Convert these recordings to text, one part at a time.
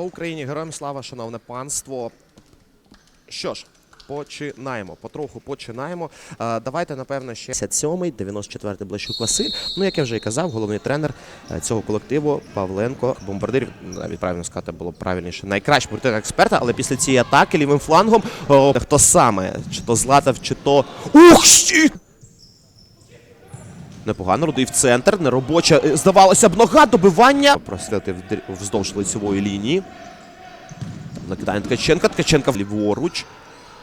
По Україні героям слава, шановне панство. Що ж, починаємо. Потроху починаємо. Давайте, напевно, ще 57-й, 94-й Блащук Василь. Ну, як я вже і казав, головний тренер е, цього колективу Павленко Бомбардир. Навіть правильно сказати, було правильніше. Найкращий бомбардир експерта, але після цієї атаки лівим флангом о, хто саме? Чи то Златов, чи то. Ух! Непогано рудий в центр, неробоча, е, здавалося б, нога добивання. Прострілити вздовж лицевої лінії. Накидає Ткаченка, Ткаченка ліворуч.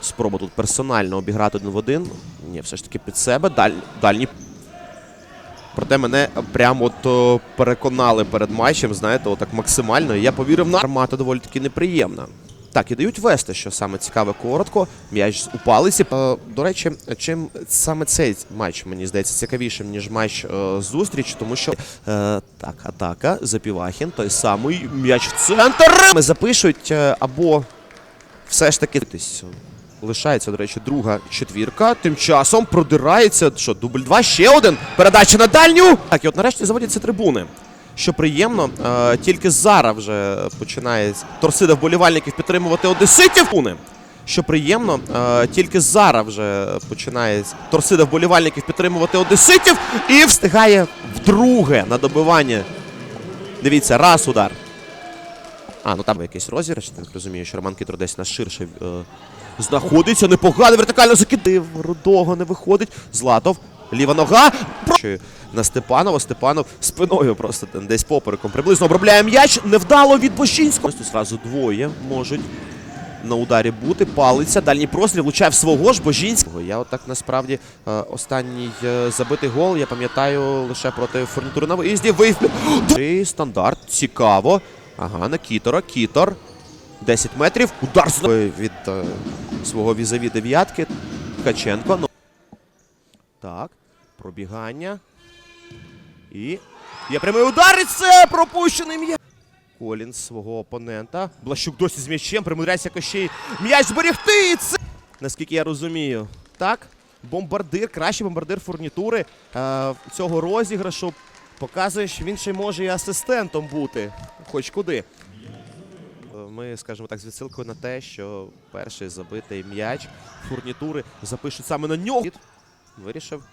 Спроба тут персонально обіграти один в один. Ні, все ж таки під себе. Даль, дальній. Проте мене прямо от переконали перед матчем, знаєте, отак максимально. Я повірив на армата доволі таки неприємна. Так, і дають вести, що саме цікаве коротко. М'яч у палиці. Е, до речі, чим саме цей матч мені здається цікавішим, ніж матч е, зустріч, тому що е, так, атака, Запівахін, той самий м'яч в центр. Запишуть або все ж таки лишається, до речі, друга четвірка. Тим часом продирається. Що, дубль 2, ще один. Передача на дальню. Так, і от нарешті заводяться трибуни. Що приємно, е, тільки зараз вже починає торсида вболівальників підтримувати одеситів. Що приємно, е, тільки зараз вже починає торсида вболівальників підтримувати одеситів і встигає вдруге на добивання. Дивіться, раз удар. А, ну там якийсь розіграш, так розумію, що Роман Кітро десь на ширше е, знаходиться. Непогано, вертикально закидив. Рудого не виходить. Златов. Ліва нога. На Степанова. Степанов спиною просто там десь попереком. Приблизно обробляє м'яч. Невдало від Бощинського. Тут зразу двоє можуть на ударі бути. Палиться. Дальній простріл влучає в свого ж Божінського. Я отак насправді е, останній е, забитий гол. Я пам'ятаю лише проти фурнітури на виїзді. Вив... І стандарт. Цікаво. Ага, на Кітора. Кітор. 10 метрів. Удар від е, свого візаві дев'ятки. Ткаченко. Ну. Так. Пробігання. І. Є прямий удар, і це пропущений м'яч. Колінс свого опонента. Блащук досі з м'ячем, примудряється Кощей м'яч зберегти. І це. Наскільки я розумію. Так. Бомбардир, кращий бомбардир фурнітури е, цього розіграшу. Показує, що він ще може і асистентом бути. Хоч куди. Е, Ми, скажімо так, з відсилкою на те, що перший забитий м'яч фурнітури запишуть саме на нього. Вирішив,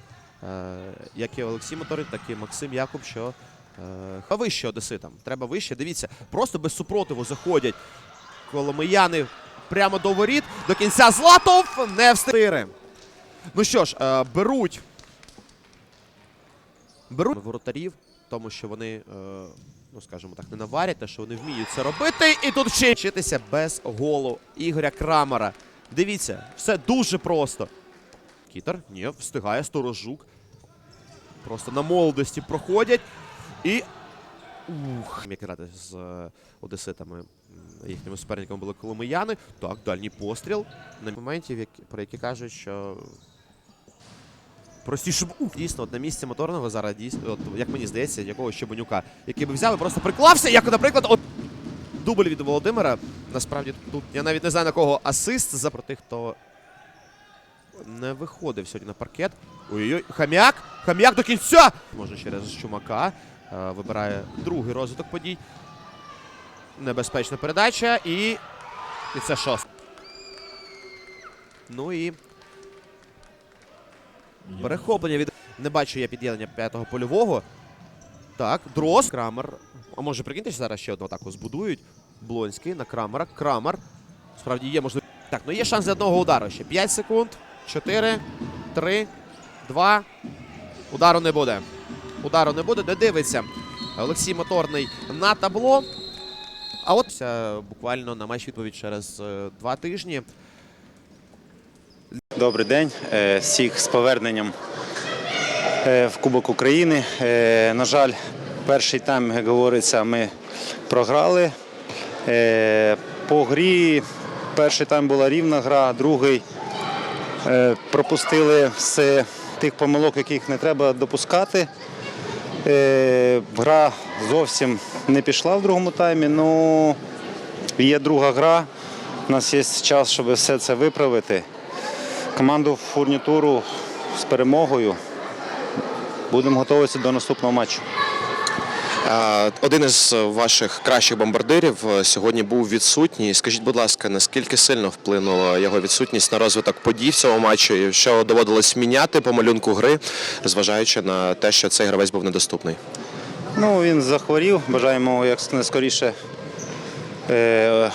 як і Олексій Моторин, так і Максим Якуб, що е, ха вище одеситам. Треба вище. Дивіться, просто без супротиву заходять коломияни прямо до воріт. До кінця Златов не встири. Ну що ж, е, беруть. Беруть воротарів, тому що вони, е, ну скажімо так, не наварять, те, що вони вміють це робити. І тут ще вчитися без голу Ігоря Крамера. Дивіться, все дуже просто. Кітер, ні, встигає сторожук. Просто на молодості проходять. І. Ух, як грати з е, одеситами. Їхніми суперниками були коломияни. Так, дальній постріл. На моментів, про які кажуть, що. Простіше б ух, дійсно, от на місці моторного зараз дійсно, от, як мені здається, якогось Щебенюка, який би взяв і просто приклався, як, наприклад, от дубль від Володимира. Насправді тут я навіть не знаю на кого асист за про тих, хто не виходив сьогодні на паркет. Ой-ой-ой, хам'як! Хам'як до кінця! Може через Чумака. Е, вибирає другий розвиток подій. Небезпечна передача і. І це шост. Ну і. Перехоплення від. Не бачу я під'єднання п'ятого польового. Так, Дрос. Крамер. А може прикиньте, зараз ще одну атаку збудують. Блонський на Крамера. Крамер. Справді є можливість. Так, ну є шанс для одного удару ще. 5 секунд. 4, 3, 2. Удару не буде. Удару не буде. Не дивиться. Олексій Моторний на табло. А от буквально на матч відповідь через е, два тижні. Добрий день, Е, всіх з поверненням е, в Кубок України. На жаль, перший тайм, як говориться, ми програли. По грі перший тайм була рівна гра, другий пропустили з тих помилок, яких не треба допускати. Е, Гра зовсім не пішла в другому таймі. Ну, є друга гра. У нас є час, щоб все це виправити команду фурнітуру з перемогою. Будемо готуватися до наступного матчу. Один із ваших кращих бомбардирів е, сьогодні був відсутній. Скажіть, будь ласка, наскільки сильно вплинула його відсутність на розвиток подій в цьому матчі? І Що доводилось міняти по малюнку гри, зважаючи на те, що цей гравець був недоступний? Ну, він захворів. Бажаємо як скоріше е,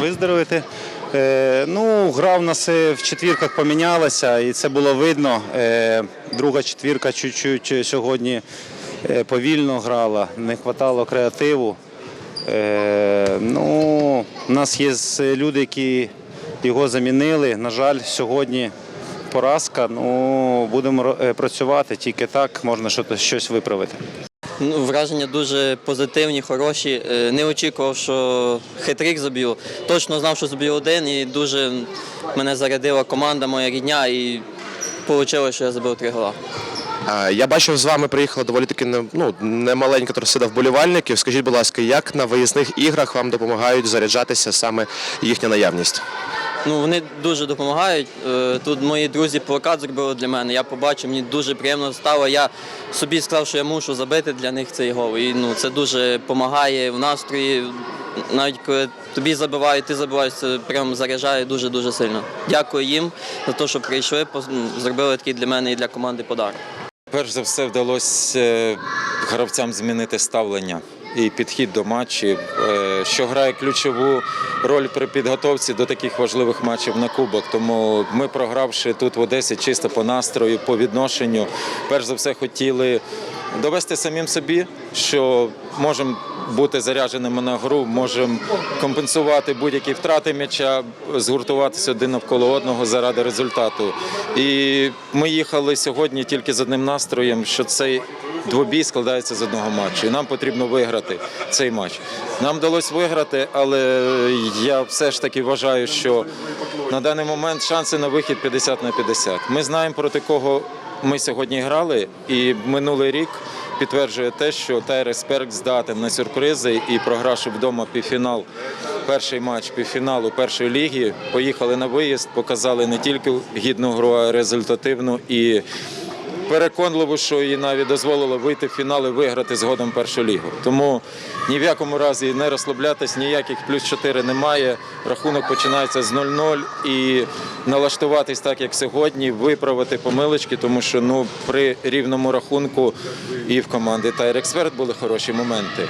виздоровити. Е, ну, гра в нас е, в четвірках помінялася, і це було видно. Е, друга четвірка чуть-чуть сьогодні е, повільно грала, не вистачало креативу. Е, ну, у нас є люди, які його замінили. На жаль, сьогодні поразка. Ну, будемо е, працювати, тільки так можна щось- виправити. Ну, враження дуже позитивні, хороші. Е, Не очікував, що хитрик заб'ю. Точно знав, що заб'ю один, і дуже мене зарядила команда, моя рідня, і вийшло, що я забив три гола. Я бачив, з вами приїхала доволі таки не- ну, немаленька тросида вболівальників. Скажіть, будь ласка, як на виїзних іграх вам допомагають заряджатися саме їхня наявність? Ну, вони дуже допомагають. Е, Тут мої друзі плакат зробили для мене. Я побачив, мені дуже приємно стало. Я собі сказав, що я мушу забити для них цей гол. І ну, це дуже допомагає в настрої. Навіть коли тобі забивають, ти забиваєш, це прям заряджає дуже-дуже сильно. Дякую їм за те, що прийшли, зробили такий для мене і для команди подарок. Перш за все вдалося е, гравцям змінити ставлення і підхід до матчів, е, що грає ключову роль при підготовці до таких важливих матчів на кубок. Тому ми, програвши тут в Одесі чисто по настрою, по відношенню, перш за все хотіли довести самим собі, що можемо бути зарядженими на гру, можемо компенсувати будь-які втрати м'яча, згуртуватися один навколо одного заради результату. І ми їхали сьогодні тільки з одним настроєм, що цей двобій складається з одного матчу. І нам потрібно виграти цей матч. Нам вдалося виграти, але я все ж таки вважаю, що на даний момент шанси на вихід 50 на 50. Ми знаємо проти кого ми сьогодні грали, і минулий рік підтверджує те, що Тайрес Перк здатен на сюрпризи і програвши вдома півфінал, перший матч півфіналу першої ліги, поїхали на виїзд, показали не тільки гідну гру, а результативну і переконливо, що їй навіть дозволило вийти в фінал і виграти згодом першу лігу. Тому ні в якому разі не розслаблятись, ніяких плюс 4 немає. Рахунок починається з 0-0 і налаштуватись так, як сьогодні, виправити помилочки, тому що ну при рівному рахунку і в команди Тайр Експерт були хороші моменти.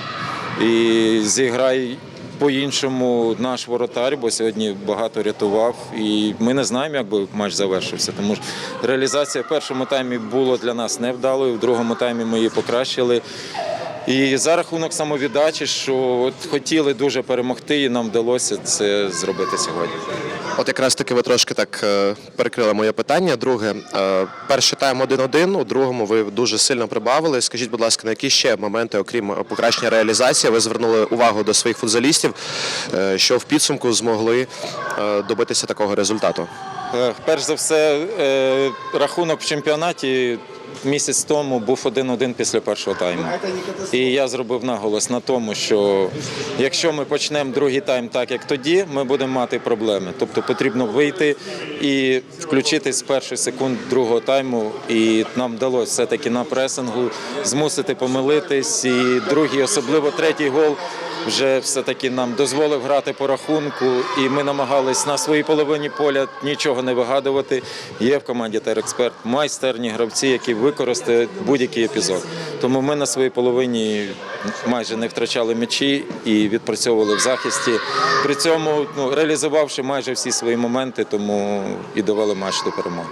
І зіграй по-іншому наш воротар, бо сьогодні багато рятував. І ми не знаємо, як би матч завершився. Тому що реалізація в першому таймі була для нас невдалою, в другому таймі ми її покращили. І за рахунок самовіддачі, що от хотіли дуже перемогти, і нам вдалося це зробити сьогодні. От якраз таки ви трошки так е, перекрили моє питання. Друге, е, перший тайм 1-1, у другому ви дуже сильно прибавили. Скажіть, будь ласка, на які ще моменти, окрім е, покращення реалізації, ви звернули увагу до своїх футзалістів, що в підсумку змогли добитися такого результату? Перш за все, рахунок в чемпіонаті місяць тому був 1-1 після першого тайму. І я зробив наголос на тому, що якщо ми почнемо другий тайм так, як тоді, ми будемо мати проблеми. Тобто потрібно вийти і включитись з перших секунд другого тайму. І нам вдалося все-таки на пресингу змусити помилитись. І другий, особливо третій гол вже все-таки нам дозволив грати по рахунку, і ми намагались на своїй половині поля нічого не вигадувати. Є в команді Терексперт майстерні гравці, які використають будь-який епізод. Тому ми на своїй половині майже не втрачали м'ячі і відпрацьовували в захисті. При цьому ну, реалізувавши майже всі свої моменти, тому і довели матч до перемоги.